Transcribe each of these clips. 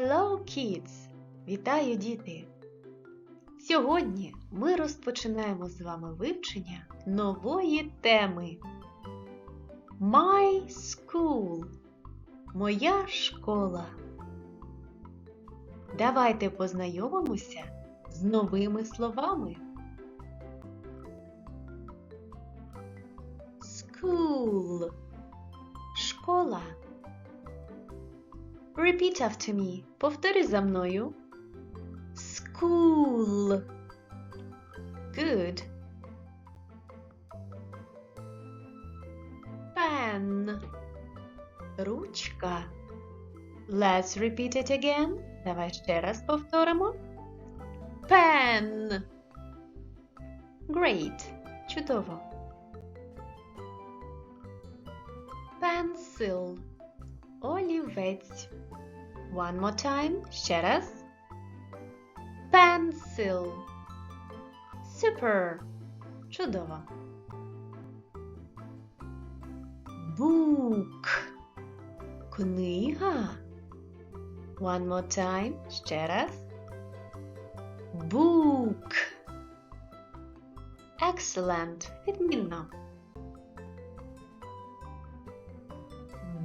Hello, kids! Вітаю, діти! Сьогодні ми розпочинаємо з вами вивчення нової теми. My School. Моя школа. Давайте познайомимося з новими словами. School. Repeat after me. Повтори за мною. School. Good. Pen. Ручка. Let's repeat it again. Давай ще раз повторимо. Pen. Great. Чудово. Pencil. Олівець. One more time. Ще раз. Pencil. Super. Чудово. Book. Книга. One more time. Ще раз. Book. Excellent. Відмінно.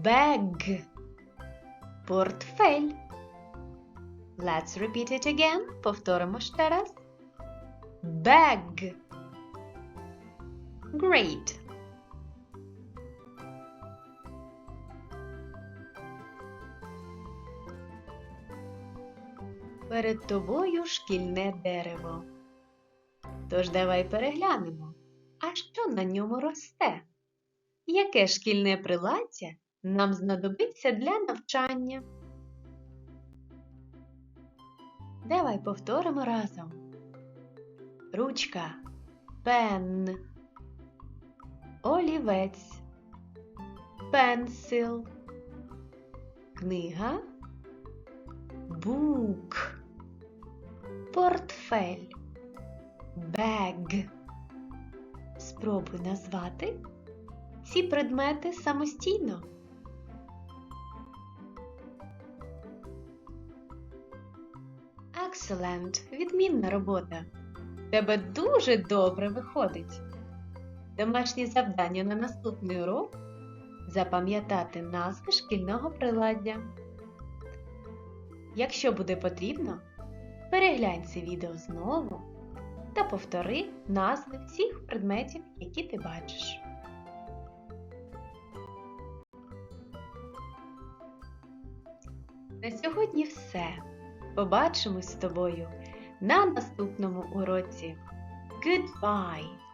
Bag. Портфель. Let's repeat it again. Повторимо ще раз. Bag. Great. Перед тобою шкільне дерево. Тож давай переглянемо, а що на ньому росте? Яке шкільне приладдя нам знадобиться для навчання? Давай повторимо разом. Ручка, пен, олівець, пенсил, книга, бук, портфель, бег. Спробуй назвати ці предмети самостійно. Excellent! Відмінна робота. Тебе дуже добре виходить. Домашнє завдання на наступний урок запам'ятати назви шкільного приладдя. Якщо буде потрібно, переглянь це відео знову та повтори назви всіх предметів, які ти бачиш. На сьогодні все. Побачимось з тобою на наступному уроці. Goodbye!